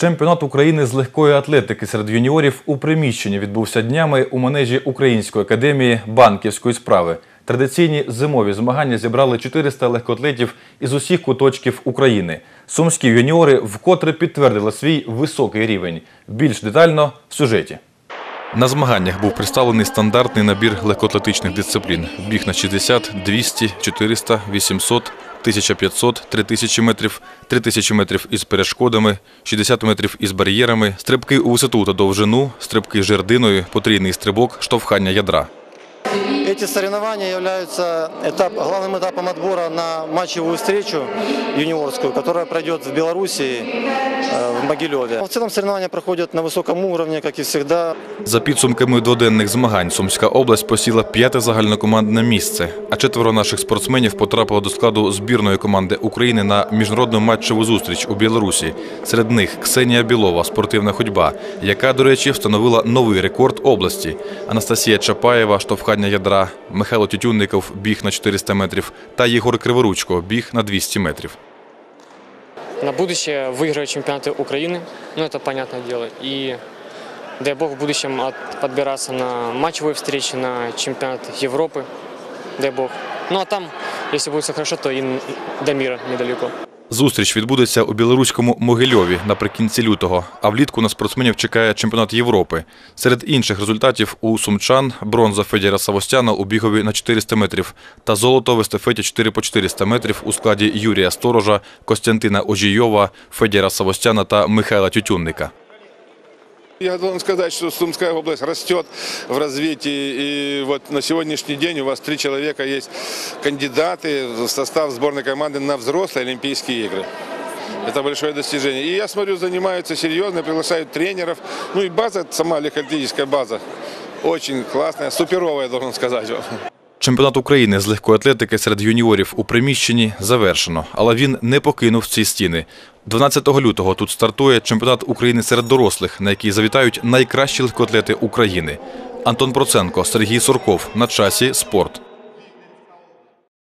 Чемпіонат України з легкої атлетики серед юніорів у приміщенні відбувся днями у манежі Української академії банківської справи. Традиційні зимові змагання зібрали 400 легкоатлетів із усіх куточків України. Сумські юніори вкотре підтвердили свій високий рівень. Більш детально в сюжеті. На змаганнях був представлений стандартний набір легкоатлетичних дисциплін: біг на 60, 200, 400, 800, 1500, 3000 метрів, 3000 метрів із перешкодами, 60 метрів із бар'єрами, стрибки у висоту та довжину, стрибки жердиною, потрійний стрибок, штовхання ядра. Эти соревнования являются этап, главным этапом отбора на матчевую встречу юниорскую, которая пройдет в Белоруссии, э, в Могилеве. В целом соревнования проходят на высоком уровне, как и всегда. За підсумками дводенних змагань Сумська область посіла п'яте загальнокомандне місце, а четверо наших спортсменів потрапило до складу збірної команди України на міжнародну матчеву зустріч у Білорусі. Серед них Ксенія Білова, спортивна ходьба, яка, до речі, встановила новий рекорд області. Анастасія Чапаєва, штовхання ядра, Михайло Тютюнников, біг на 400 метрів та Єгор Криворучко, біг на 200 метрів. на будущее выигрывать чемпионаты Украины, ну это понятное дело. И дай бог в будущем от- подбираться на матчевые встречи, на чемпионат Европы, дай бог. Ну а там, если будет все хорошо, то и н- до мира недалеко. Зустріч відбудеться у білоруському Могильові наприкінці лютого. А влітку на спортсменів чекає чемпіонат Європи. Серед інших результатів у сумчан бронза Федіра Савостяна у бігові на 400 метрів та золото в естафеті 4 по 400 метрів у складі Юрія Сторожа, Костянтина Ожійова, Федіра Савостяна та Михайла Тютюнника. Я должен сказать, что Сумская область растет в развитии. И вот на сегодняшний день у вас три человека есть кандидаты в состав сборной команды на взрослые Олимпийские игры. Это большое достижение. И я смотрю, занимаются серьезно, приглашают тренеров. Ну и база, сама легкоатлетическая база, очень классная, суперовая, должен сказать. Чемпіонат України з легкої атлетики серед юніорів у приміщенні завершено, але він не покинув ці стіни. 12 лютого тут стартує чемпіонат України серед дорослих, на який завітають найкращі легкоатлети України. Антон Проценко, Сергій Сурков на часі спорт.